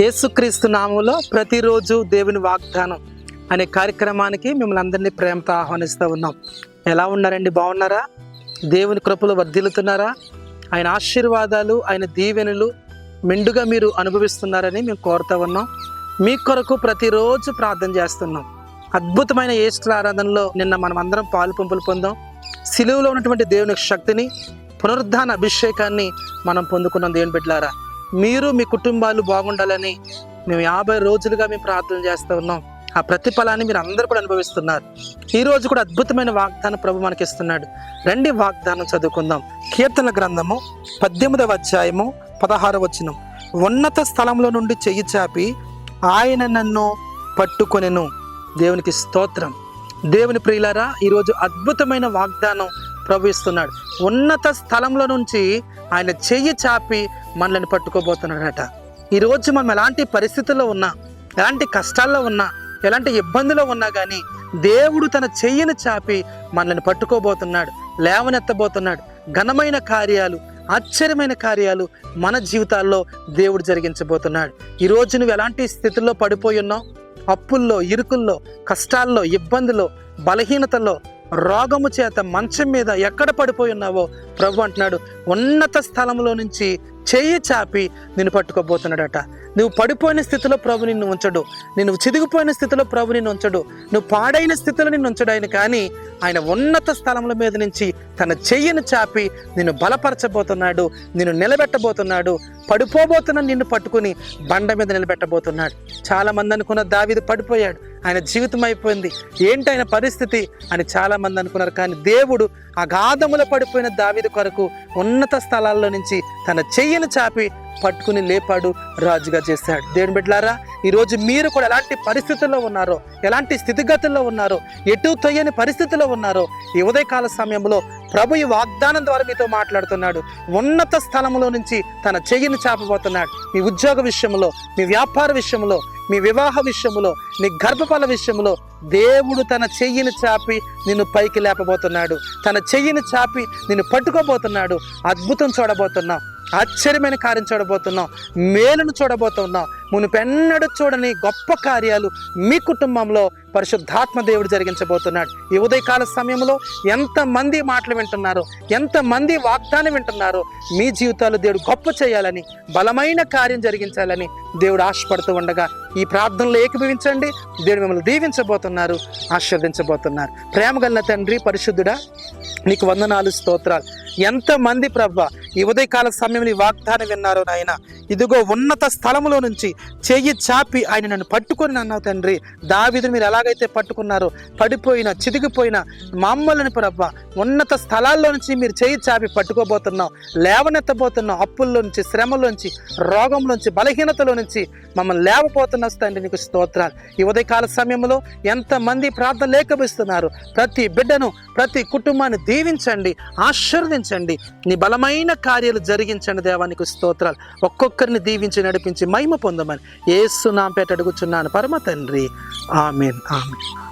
యేసుక్రీస్తు నామంలో ప్రతిరోజు దేవుని వాగ్దానం అనే కార్యక్రమానికి మిమ్మల్ని అందరినీ ప్రేమతో ఆహ్వానిస్తూ ఉన్నాం. ఎలా ఉన్నారండి? బాగున్నారా? దేవుని కృపలు వర్ధిల్లుతున్నారా? ఆయన ఆశీర్వాదాలు ఆయన దీవెనలు మెండుగా మీరు అనుభవిస్తున్నారని మేము కోరుతూ ఉన్నాం. మీ కొరకు ప్రతిరోజు ప్రార్థన చేస్తున్నాం. అద్భుతమైన ఏస్టర్ ఆరాధనలో నిన్న మనం అందరం పాలు పంపులు పొందాం. సిలువలో ఉన్నటువంటి దేవుని శక్తిని పునరుద్ధాన అభిషేకాన్ని మనం పొందుకున్నాం దేవుని బిడ్డలారా. మీరు మీ కుటుంబాలు బాగుండాలని మేము యాభై రోజులుగా మేము ప్రార్థన చేస్తూ ఉన్నాం. ఆ ప్రతిఫలాన్ని మీరు అందరూ కూడా అనుభవిస్తున్నారు. ఈరోజు కూడా అద్భుతమైన వాగ్దానం ప్రభు మనకి ఇస్తున్నాడు. రండి వాగ్దానం చదువుకుందాం. కీర్తన గ్రంథము పద్దెనిమిదవ అధ్యాయము పదహారవ వచనం. ఉన్నత స్థలంలో నుండి చెయ్యి చాపి ఆయన నన్ను పట్టుకొనెను. దేవునికి స్తోత్రం. దేవుని ప్రియులారా ఈరోజు అద్భుతమైన వాగ్దానం ప్రభు ఇస్తున్నాడు. ఉన్నత స్థలంలో నుంచి ఆయన చెయ్యి చాపి మనల్ని పట్టుకోబోతున్నాడట. ఈరోజు మనం ఎలాంటి పరిస్థితుల్లో ఉన్నా ఎలాంటి కష్టాల్లో ఉన్నా ఎలాంటి ఇబ్బందిలో ఉన్నా కానీ దేవుడు తన చెయ్యిని చాపి మనల్ని పట్టుకోబోతున్నాడు. లేవనెత్తబోతున్నాడు. ఘనమైన కార్యాలు ఆశ్చర్యమైన కార్యాలు మన జీవితాల్లో దేవుడు జరిగించబోతున్నాడు. ఈరోజు నువ్వు ఎలాంటి స్థితిలో పడిపోయి ఉన్నావు? అప్పుల్లో ఇరుకుల్లో కష్టాల్లో ఇబ్బందులో బలహీనతలో రోగము చేత మంచం మీద ఎక్కడ పడిపోయి ఉన్నావో ప్రభు అంటున్నాడు ఉన్నత స్థలంలో నుంచి చెయ్యి చాపి నిన్ను పట్టుకోబోతున్నాడట. నువ్వు పడిపోయిన స్థితిలో ప్రభు నిన్ను ఉంచడు. నిన్ను చిదిగిపోయిన స్థితిలో ప్రభు నిన్ను ఉంచడు. నువ్వు పాడైన స్థితిలో నిన్ను ఉంచడు ఆయన కానీ ఆయన ఉన్నత స్థలముల మీద నుంచి తన చెయ్యిని చాపి నిన్ను బలపరచబోతున్నాడు నిన్ను నిలబెట్టబోతున్నాడు పడిపోబోతున్న నిన్ను పట్టుకుని బండ మీద నిలబెట్టబోతున్నాడు. చాలా మంది అనుకున్న దావిది పడిపోయాడు. ఆయన జీవితం అయిపోయింది. ఏంటి ఆయన పరిస్థితి? అని చాలామంది అనుకున్నారు. కానీ దేవుడు అగాధముల పడిపోయిన దావిది కొరకు ఉన్నత స్థలాల్లో నుంచి తన చెయ్యిని చాపి పట్టుకుని లేపాడు రాజుగా చేశాడు. దేవుని బిడ్డలారా ఈరోజు మీరు కూడా ఎలాంటి పరిస్థితుల్లో ఉన్నారో ఎలాంటి స్థితిగతుల్లో ఉన్నారో ఎటు తొయ్యని పరిస్థితుల్లో ఉన్నారో ఈ ఉదయకాల సమయంలో ప్రభు ఈ వాగ్దానం ద్వారా మీతో మాట్లాడుతున్నాడు. ఉన్నత స్థలంలో నుంచి తన చెయ్యిని చాపబోతున్నాడు. మీ ఉద్యోగ విషయంలో మీ వ్యాపార విషయంలో మీ వివాహ విషయంలో నీ గర్భఫల విషయంలో దేవుడు తన చెయ్యిని చాపి నిన్ను పైకి లేపబోతున్నాడు. తన చెయ్యిని చాపి నిన్ను పట్టుకోబోతున్నాడు. అద్భుతం చూడబోతున్నావు ఆశ్చర్యమైన కార్యం చూడబోతున్నాం మేలును చూడబోతున్నాం మునుపెన్నడూ చూడని గొప్ప కార్యాలు మీ కుటుంబంలో పరిశుద్ధాత్మ దేవుడు జరిగించబోతున్నాడు. ఈ ఉదయకాల సమయంలో ఎంతమంది మాటలు వింటున్నారో ఎంతమంది వాగ్దానం వింటున్నారో మీ జీవితాలు దేవుడు గొప్ప చేయాలని బలమైన కార్యం జరిగించాలని దేవుడు ఆశపడుతూ ఉండగా ఈ ప్రార్థనలో ఏకీభవించండి. దేవుడు మిమ్మల్ని దీవించబోతున్నారు ఆశీర్వదించబోతున్నారు. ప్రేమ తండ్రి పరిశుద్ధుడా నీకు వందనాలు స్తోత్రాలు. ఎంతమంది ప్రభ ఈ ఉదయకాల సమయంలో ఈ వాగ్దానం విన్నారో నాయన? ఇదిగో ఉన్నత స్థలములో నుంచి చెయ్యి చాపి ఆయన నన్ను పట్టుకొని అన్నావు తండ్రి. దావిదుని మీరు ఎలాగైతే పట్టుకున్నారో పడిపోయిన చితికిపోయిన మమ్మల్ని ప్రభ ఉన్నత స్థలాల్లో నుంచి మీరు చెయ్యి చాపి పట్టుకోబోతున్నాం లేవనెత్తబోతున్నాం అప్పుల్లో నుంచి శ్రమలోంచి రోగంలోంచి బలహీనతలో నుంచి మమ్మల్ని లేవపోతున్న తండ్రి నీకు స్తోత్రాలు. ఈ ఉదయకాల సమయంలో ఎంతమంది ప్రార్థన లేఖపిస్తున్నారు. ప్రతి బిడ్డను ప్రతి కుటుంబాన్ని దీవించండి ఆశీర్వదించండి. నీ బలమైన కార్యాలు జరిగించండి దేవానికి స్తోత్రాలు. ఒక్కరిని దీవించి నడిపించి మహిమ పొందమని ఏసు నాంపేట అడుగుచున్నాను. పరమ తండ్రి. Amen amen.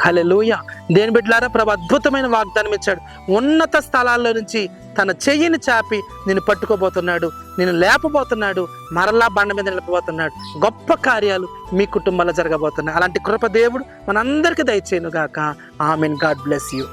హలెలూయ దేని బిడ్డలారా? ప్రభు అద్భుతమైన వాగ్దానం ఇచ్చాడు. ఉన్నత స్థలాల్లో నుంచి తన చెయ్యిని చాపి నేను పట్టుకోబోతున్నాడు. నేను లేపబోతున్నాడు. మరలా బండ మీద నిలపబోతున్నాడు. గొప్ప కార్యాలు మీ కుటుంబంలో జరగబోతున్నాయి. అలాంటి కృప దేవుడు మనందరికీ దయచేయను గాక ఆమెన్. God bless you.